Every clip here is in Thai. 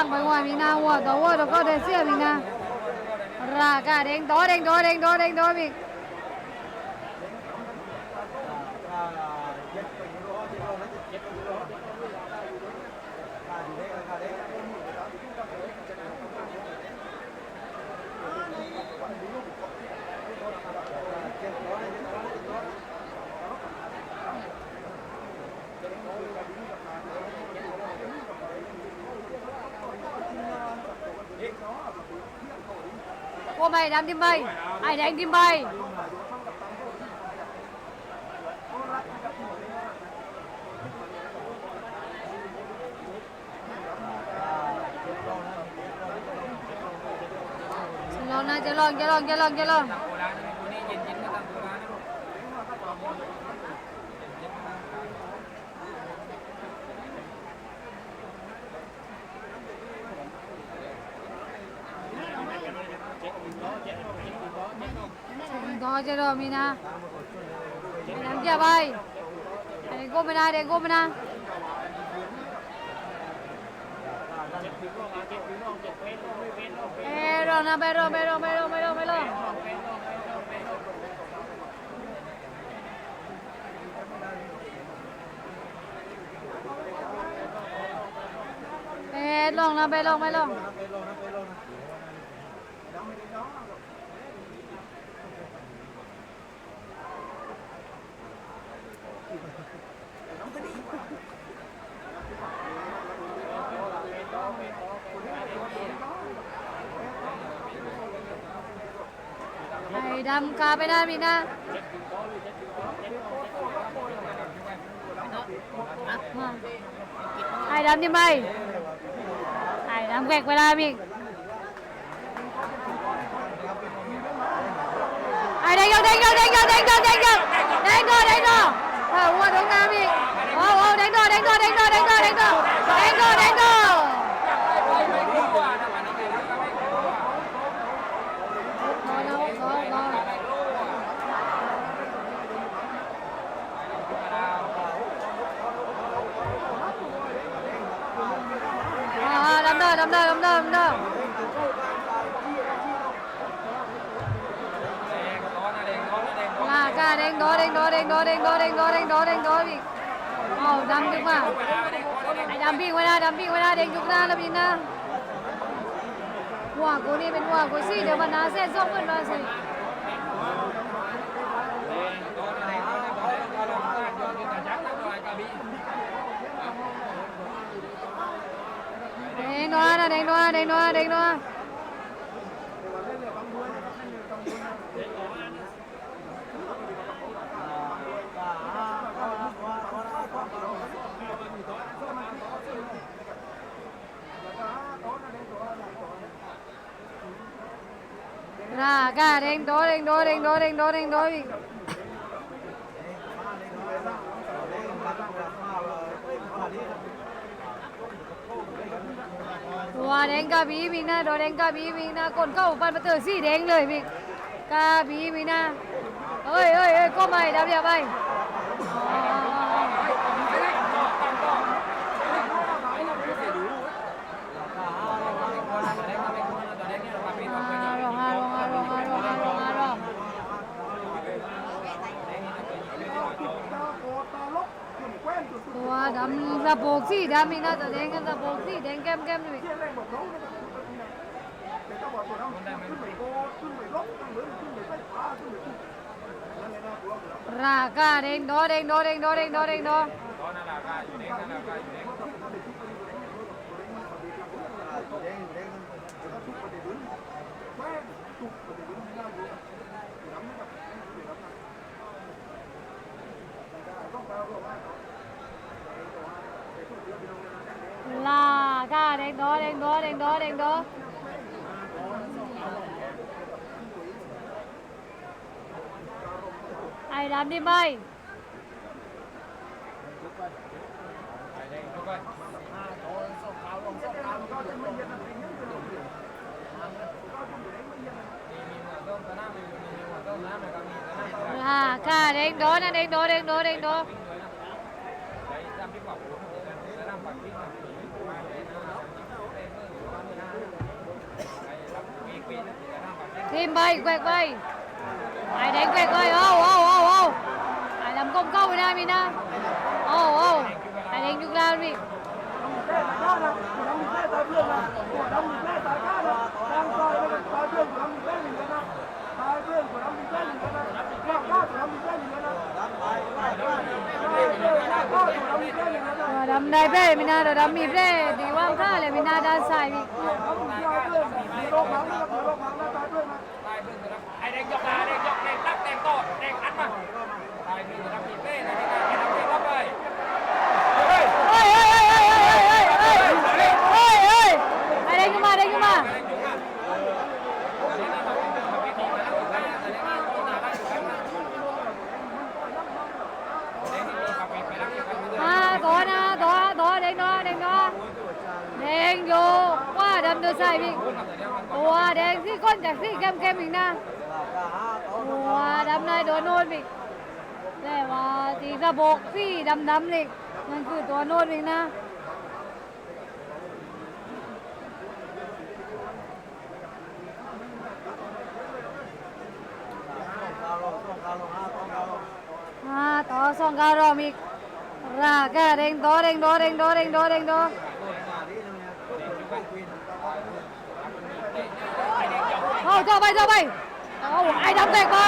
sang với ngoài mình nào, tao tao tao có thể xem mình nào. Ra cả đánh đó đánh đó đánh đó đánh đó mình. này là anh đi Bay Anh là anh Tim Bay Jalan, jalan, jalan, jalan, jalan. দশেরও আমি না নাম কি ভাই আরে গোবে না রে গোবে না বেরো না বেরো বেরো বেরো বেরো বেরো Bé lòng nào bé lòng bé lòng ดำกาไปหน้ามีหน้าไอ้ดำยังไงไอ้ดำแกกเวลามีไอ้แดงยกแดงยกแดงยกแดงยกแดงยกแดงยกแดงกเออวัวท้องน้ำอีกโอ้โหแดงยกแดงยกแดงยกแดงยกแดงยกแดงยกแดงยก าดำเด้อดำเด้อดำเด้อดำเด้อ แดงร้อนนะแดงร้อนนะแดงร้อน ลากาเด้งโดเด้งโดเด้งโดเด้งโดเด้งโดเด้งโดเด้งโดอีกเอาดำดีกว่าไอ้ดำปิ้งไว้นะดำปิ้งไว้นะเด้งยุกหน้าแล้วพี่นะหัวกูนี่เป็นหัวกูสิเดี๋ยววันน้าเส้นส่งเงินมาสิ đánh nó này đánh nó đánh nó đánh nó ra cả đánh đó đánh đó đánh đó đánh đó đánh đó แดงกาบีมีนาดอแดงกาบีมีนาคนเข้าฟันมาเตอร์สี่แดงเลยพี่กาบีมีนาเฮ้ยเฮ้ยเฮ้ยก็ไม่ดับเดียบไป giờ buộc gì ra mình đã rồi đến giờ buộc gì đến kem kem rồi ra cả đen đó đen đó đen đó đen đó đen đó Thank you. đen đó đen đó đen đó đen đó ai làm đi mày? À cả đen đó nè đen đó đen đó đen đó Thêm bay, quẹt bay. Ai đánh quẹt bay. Ô ô ô ô. Ai làm công câu Mina Mina. Ô ô. Ai đánh được lao đi. Rồi đâm đây bê, mình ra rồi đâm mịp đây, đi qua khá là mình ra đa xài โลกมาโลกมาแล้วตายด้วยมาตายเพื่อนนะครับไอ้เด็กยกมาเด็กยกเด็กตักเด็กโตเด็กอัดมาตายเพื่อนนะครับพี่เป้นะครับ จากที่เข้มเข้มอีกนะตัวดำในตัวโน้นอีกแต่ว่าที่สะบกที่ดำดำนี่มันคือตัวโน้นอีกนะต่อสองการรอมอีกราก็เร่งโดเร่งโดเร่งโดเร่งโดเร่งโด เอาเจ้าไปเจ้าไปเอาไอ้ดำแตกไป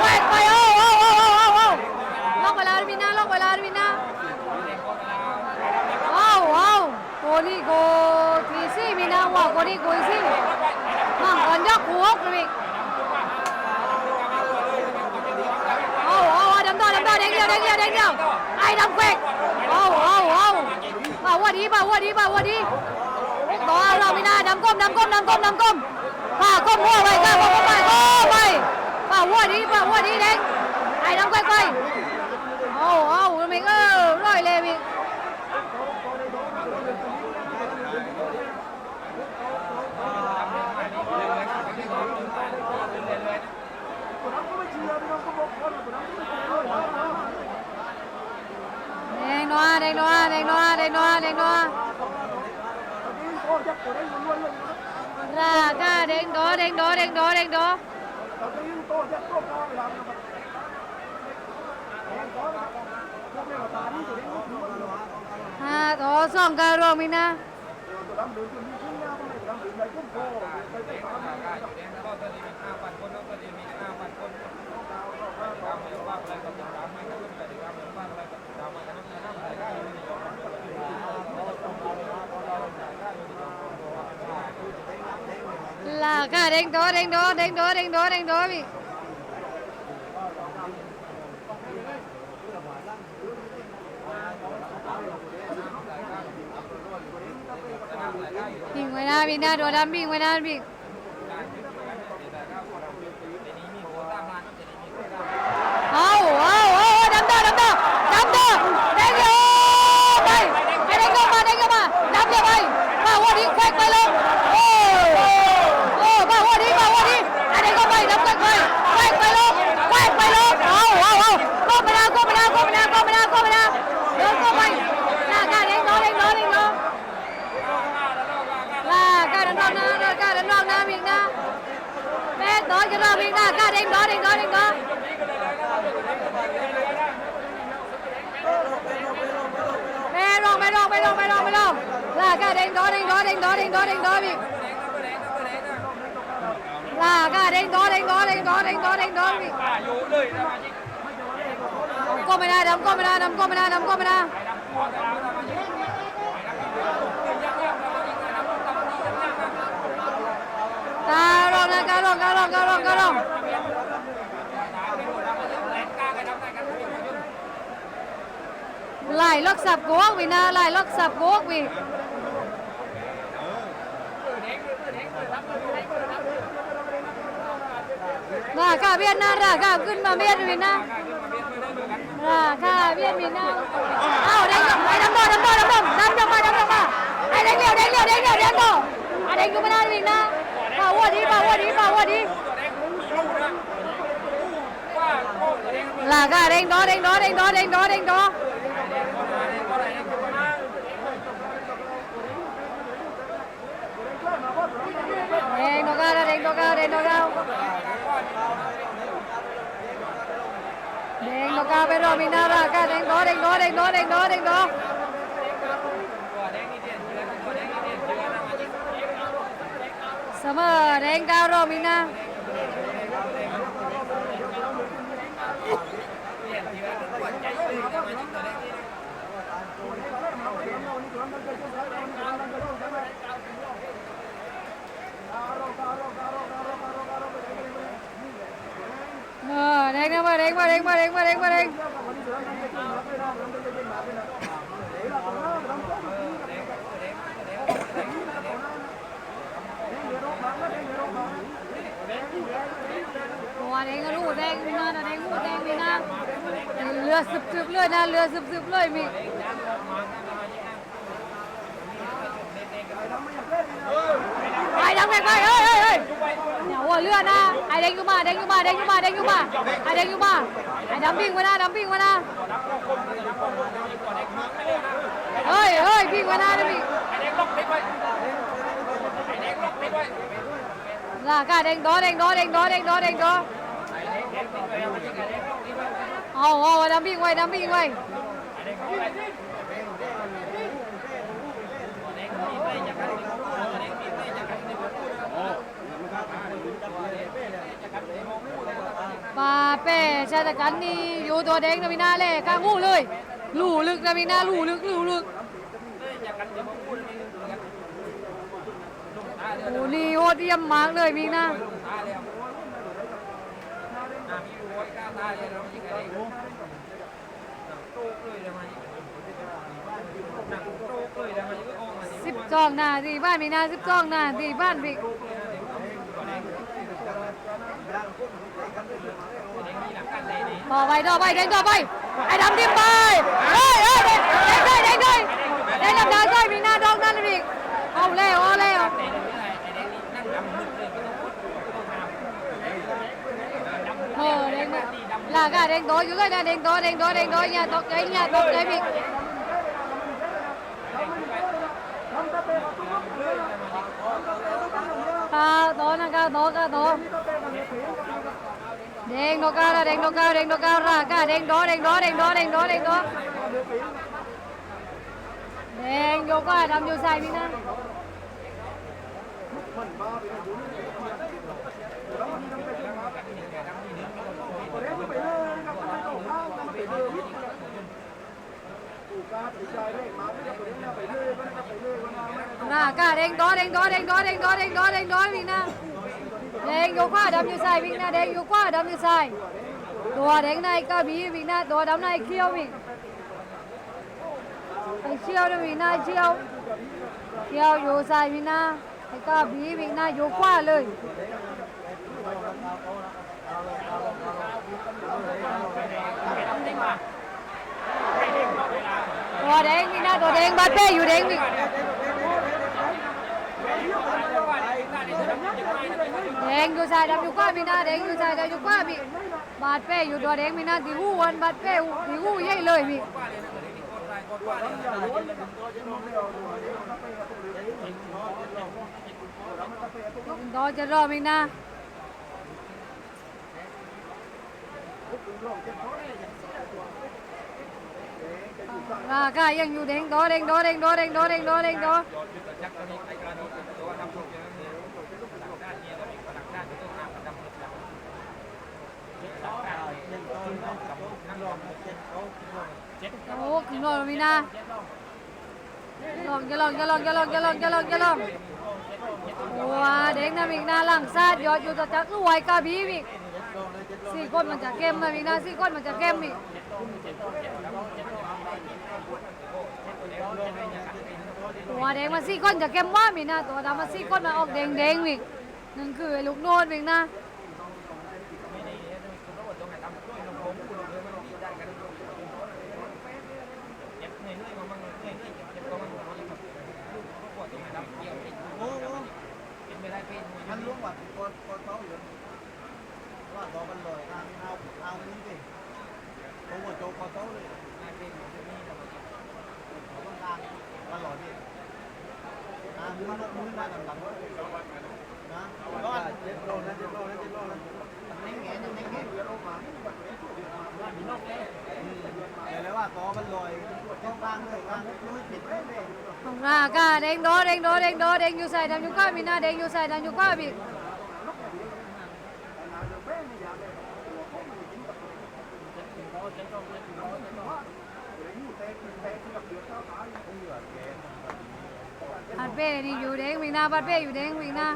แตกไปเอาเอาเอาเอาเอาเอาล็อกเวลาดิมินาล็อกเวลาดิมินาเอาเอาโกนี่โกทีซี่มินาว่าโกนี่โกทีซี่มั่งกันยักหัวกรีกเอาเอาเอา đấm to đấm to đánh nhiều đánh nhiều đánh nhiều ai đấm quẹt เอาเอาเอา bảo qua đi bảo qua đi bảo qua đi đó là Mina nắm cơm nắm cơm nắm cơm nắm cơm và cơm mua vậy ra không phải cô vậy bảo mua đi bảo mua đi đấy. Này nắm quay quay? Ô ô mình ơ rồi lề mình. Đây nó, đây nó, đây nó, đây nó, đây nó. ra ca đen đó đen đó đen đó đen đó ha đó xong ca rồi mình na Thank you. là cả đánh đó đánh đó đánh đó đánh cho nó mình na cả đánh đó đánh đó đánh đó Mẹ rong, mẹ rong, mẹ rong, mẹ rong, mẹ rong. Là cả đánh đó, đánh đó, đánh đó, đánh đó, đánh đó bị. Là cả đánh đó, đánh đó, đánh đó, đánh đó, đánh đó bị. อยู่เลยนะมาจิ Đấm cô mày ra, đấm cô mày ra, đấm cô mày ra, đấm cô mày ra. Ca rong ra, ca rong, ca rong, ca rong, ca rong. Lại lót sập cố vì na, lại lót sập cố vì. Ra cả viên na, ra cả ขึ้นมาเบียดวินนะราคาเวียดมีนาเอ้าได้ยังไอ้ดำดอดำดอดำดอดำดำมาดำดำมาไอ้เด้งเดียวเด้งเดียวเด้งเดียวเด้งโตไอ้เด้งกูไม่ได้วินนะป่าวัวดีป่าวัวดีป่าวัวดีลาคาเด้งดอเด้งดอเด้งดอเด้งดอเด้งดอเด้งดอกาเด้งงตัวเก้าแดงตัวเก้าแดงตัวเก้าไ બાવોડી બાવોડી બાવોડી લાગા રેંગ દો રેંગ દો રેંગ દો રેંગ દો રેંગ દો રેંગ દો ગાવ રેંગ દો ગાવ રેંગ દો ગાવ રેંગ દો ગાવ પેરો મિનારા કા રેંગ દો રેંગ દો રેંગ દો રેંગ દો રેંગ દો समर हेंगावरो मीना Đen đánh mà đánh mà đánh mà đánh mà đánh mà đen เด่นเยอะตัวเลยนะมาจิตัวแดงนี่เออแดงก็รู้แดงมีนาแดงรู้แดงมีนาเรือซึบซึบเลยนะเรือซึบซึบเลยมีไปดังแบกไปเฮ้ยเฮ้ยเฮ้ยเนี่ยหัวเรือนะไอ้เด้งอยู่มาเด้งอยู่มาเด้งอยู่มาเด้งอยู่มาไอ้เด้งอยู่มาไอ้ดำปิ้งมานะดำปิ้งมานะเฮ้ยเฮ้ยปิ้งมานะดำปิ้งไอ้แดงล็อกติดไว้ไอ้แดงล็อกไว้ไอ้แดงแดงติดไว้มาจิไอ้แดงล็อกไว้เอาเอาดำปิ้งไว้ดำปิ้งไว้ไอ้แดงล็กไว้ ตัวแดงมีไปจากกันตัวแดงมีไปจากกันโอ้ปาเป้ชาตกันนี่อยู่ตัวแด โอ้นี่โหดเยี่ยมมากเลยมีนาลุงตาแล้วน้ำมีรวยก้าตาเลยเราจิไอ้แดงนังโตเลยเลยมาจิออกมาสิบจองนาทีบ้านมีนาสิบจองนาทีบ้านพี่ต่อไปต่อไปเด้งต่อไปไอ้ดำดิ้มไปเฮ้ยเฮ้ย là gà đen tối, cứ gà đen tối đen tối đen tối, nhà tốt cái nhà tốt cái mình cao tố nè cao tố cao tố đen đô cao là đen đô cao, đen đô cao là cả đen đó đen đó đen đó đen đó đen đó đen đô cao làm nhiều sai mình nè cả đen đánh đen đánh đen đánh đen đánh đó đánh đó đánh mình na đen yếu quá đấm như sai mình na đen yếu quá đấm như sai. Đồ đen này cả bí mình na đồ đấm này kêu mình thầy chiêu đâu mình na chiêu chiêu yếu sai mình na thầy cả bí mình na yếu quá lời. Đồ đen mình na đồ đen bắt bê yếu đen mình แดงอยู่ขวาดำอยู่ซ้ายวิ่งหน้าแดงอยู่ขวาดำอยู่ซ้ายตัวแดงในก็บีวิ่งหน้าตัวดำในเขี้ยววิ่งไอ้เชี่ยวนะวิ่งหน้าเชี่ยวเขี้ยวอยู่ซ้ายวิ่งหน้าไอ้ก็บีวิ่งหน้าอยู่ขวาเลยตัวแดงวิ่งหน้าตัวแดงบาดเป้อยู่แดงวิ่งแดงอยู่ซ้ายดำอยู่ขวาวิ่งหน้าแดงอยู่ซ้ายดำอยู่ขวาวิ่งบาดเป้อยู่ตัวแดงวิ่งหน้าที่หูวันบาดเป้ที่หูใหญ่เลยวิ่ง ต่อจะรอไหมนะราคายังอยู่เด้งโดเด้งโดเด้งโดเด้งโดเด้งโดเด้งโด โอ้ขึ้นรถมีนะลองจะลองจะลองจะลองจะลองจะลองจะลองว้าเด็กนะมิกนาหลังซาดยอดอยู่ต่อจากรวยกาบีมิกสี่คนมันจะเข้มนะมิกนาสี่คนมันจะเข้มมิกตัวแดงมาสี่คนจะเข้มว่ามิกนะตัวดำมาสี่คนมาออกแดงแดงมิกนั่นคือไอ้ลูกโนดมิกนะ Không ra cả đánh đó đánh đó đánh đó đánh vô sai đánh vô qua mình na đánh vô sai đánh vô qua bị บัด เป้นี่อยู่เด้งวิ่งหน้าบัดเป้อยู่เด้งวิ่งหน้า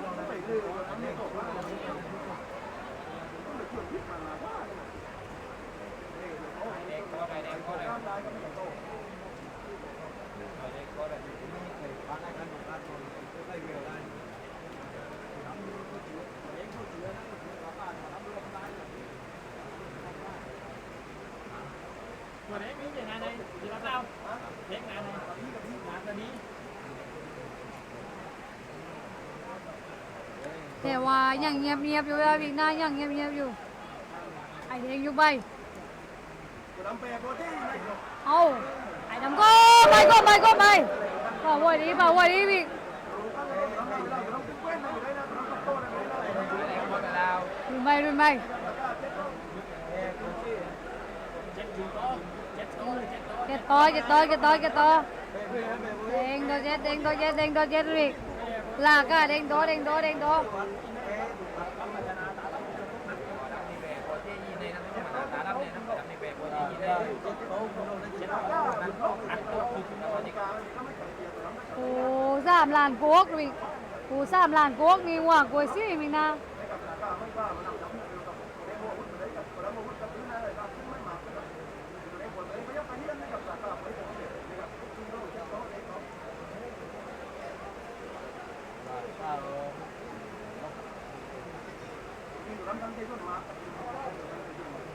เว่ายังเงียบเงียบอยู่แล้ววิ่งหน้ายังเงียบเงียบอยู่ไอเด้งอยู่ไปเอาไอ้ดำก็ไปก็ไปก็ไปป่าววันนี้ป่าววันนี้วิ่ง หมดแล้ว รุ่นไปรุ่นไป เจ็ดจูโต้เจ็ดโต้เจ็ดโต้ เก็ตต่อเก็ตต่อเก็ตต่อเก็ตต่อเด้งตัวเจ็ดเด้งตัวเจ็ดเด้งตัวเจ็ดวิ่งลากก็เด้งตัวเด้งตัวเด้งตัว โต้นั้นอัดโต้คือแล้วนี่ก็ โอ้สามล้านโกกวิ่งโอ้สามล้านโกกนี่ว่ากวยซี่มีนะ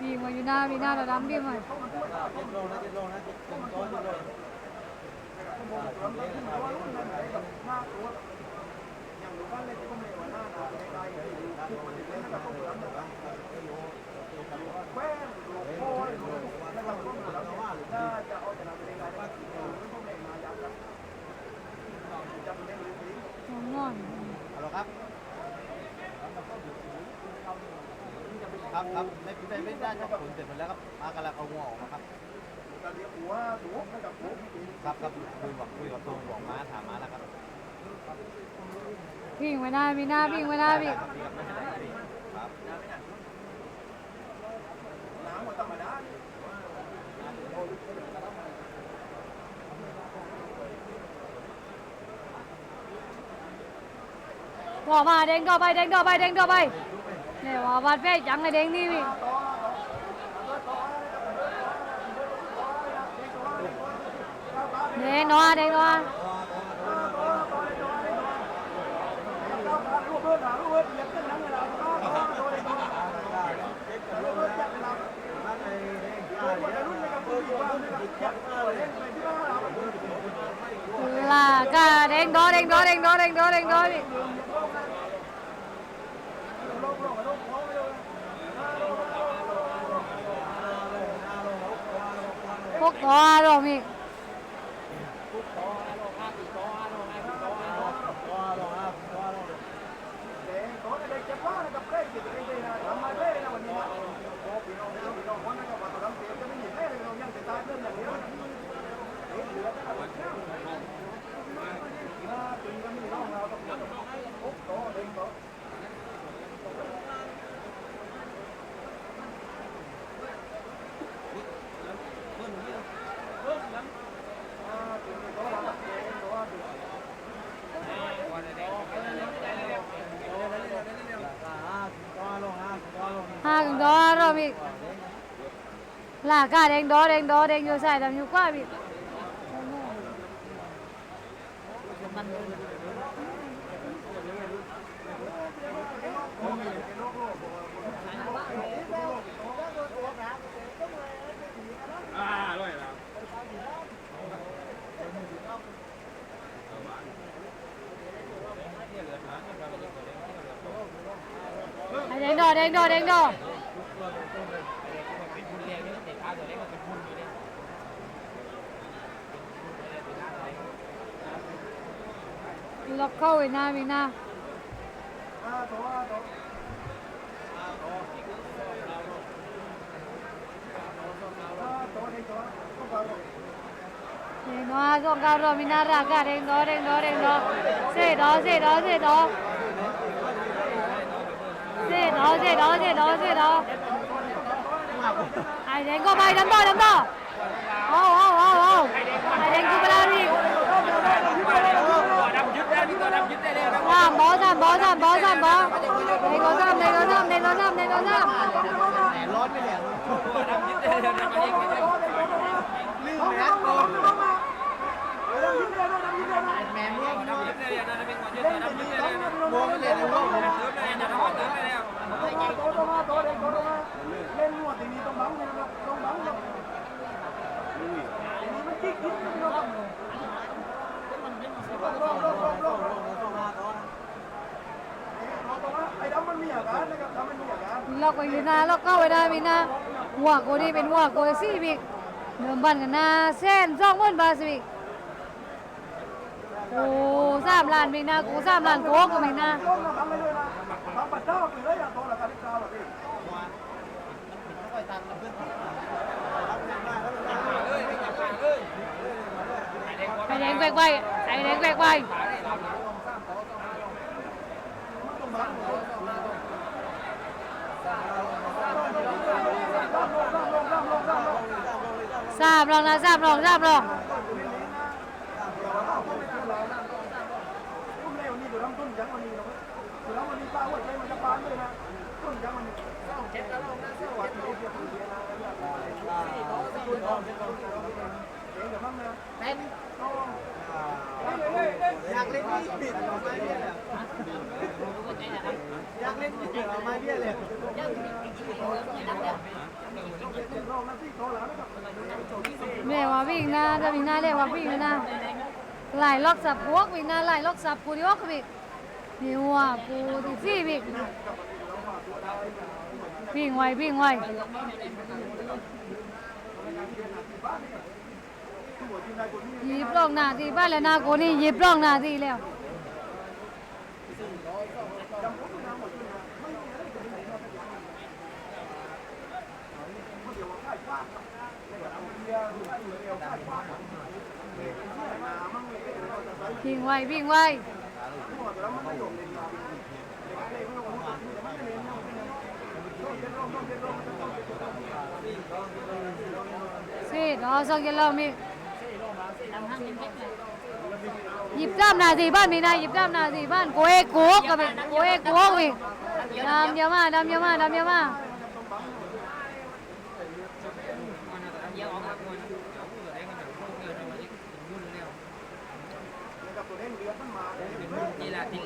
วิ่งมาอยู่หน้าวิ่งหน้าระดับวิ่งมาเจ็ดโลนะเจ็ดโลนเองงอนฮัลโหลครับ ครับครับไม่ไม่ไม่ได้ครับผลเสร็จหมดแล้วครับมากำลังเอางัวออกมาครับครับครับคุยบอกคุยกับตัวบอกมาถามมาแล้วครับวิ่งมาหน้าวิ่งหน้าวิ่งมาหน้าวิ่งครับครับ bỏ mà đánh đỏ bay đánh đỏ bay đánh đỏ bay để vào vạt về trắng này đánh đi วิ่งเด้งนัวเด้งนัวลากะเด้งดอเด้งดอเด้งดอเด้งดอเด้งดอ วกตัวรวมอีก là cả đánh đó đánh đó đánh nhiều xài làm nhiều quá bị. À rồi là đánh đỏ đánh đỏ. đánh đồ 무라카오 이나 미나 nó dọn cao rồi mình ra cả đen đó đen đó đen đó xe đó xe đó xe đó xe đó xe đó xe đó xe đó ai đen có bay đấm to đấm to ô ô ô ô ai đen cứ bay giảm bó giảm bó giảm bó giảm bó này, có giảm này, có giảm này, có giảm này, có giảm Thank you. ล็อกไปมีนาล็อกเข้าไปได้มีนาหัวโกนี่เป็นหัวโกซี่บิ๊กเดิมบันกันนาเส้นสองมื่นบาทสิบิกโอ้สามล้านมีนากูสามล้านโกก็มีนาไปแดงไปไป Chạy đến quẹt bay. Giảm lòng là giảm lòng, giảm lòng. อยากเล่นเกี่ยวกัม้เบี้ยเลยเรียกว่าวิ่งนะจะาวิ่งน้าเรียกว่าวิ่งนะหลายลอกสับพวกวิ่งนะาหลายลอกสับกูดิวอกวิ่งดิว่ากูดีซี่วิ่งวิ่งไววิ่งไว nhịp rong na thì ba là na cô đi nhịp rong na thì leo Bình ngoài, bình ngoài. Sí, no, son que lo mismo. หยิบจ้ามนาสีบ้านมีนายหยิบจ้ามนาสีบ้านโกเอโกกับโกเอโกอีกดำเยอะมากดำเยอะมากดำเยอะมากนี่แหละทิ้ง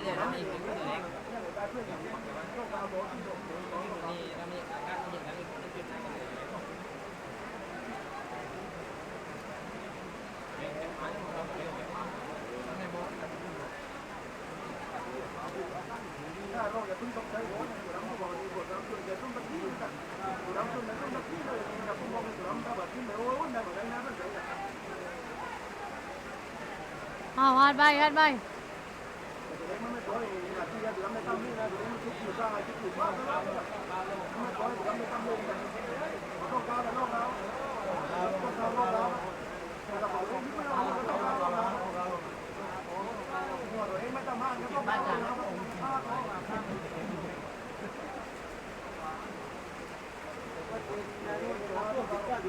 hát vai, hát vai.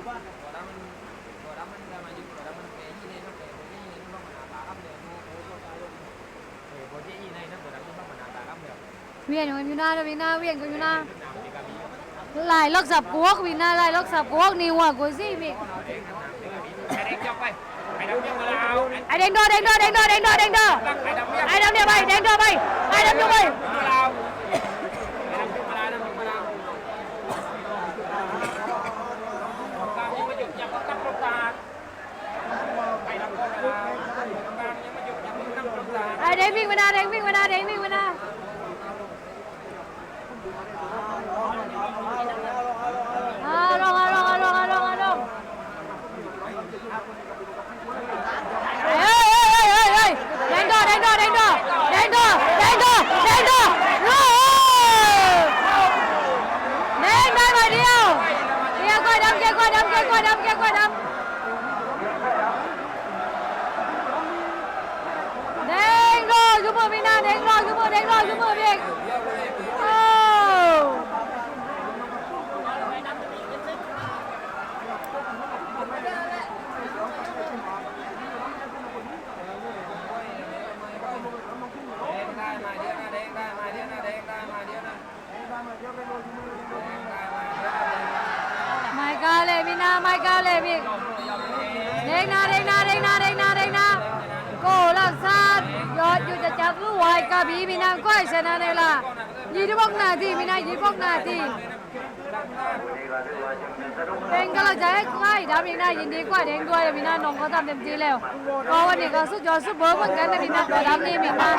Thank you. เวียนกัอยู่หน้าด้วยหน้าเวียนกูอยู่หน้าลายลักสับกวกวินาลายลักสับกวกนี่หัวกูซี่มีไอเด้งโดเด้งโดเด้งโดเด้งโดเด้งโดไอดำเนี่ยไปเด้งโดไปไอดำเนี่งไปไอเด้งวิ่งมาหน้าเด้งวิ่งมาหน้าเด้งวิ่งมาหน้า น้าวยดำแกงกล้วยดำแดงรออยู่มือพี่นาแดงรออยู่มือแดงรออยู่มือพี่เอก งนาเด้งนาเด้งนาโกลักซานยอดอยู่จะจับรู้ไว้กระบี่พี่นางก้อยชนะในละยี่สิบหกนาทีพี่นายี่สิบหกนาทีเป็นกำลังใจให้ใครทำอีกนะยินดีกว่าเด้งด้วยพี่นาน้องเขาทำเต็มที่แล้วก็วันนี้ก็สุดยอดสุดเบอร์เหมือนกันนะพี่นาก็ทำนี่พี่นา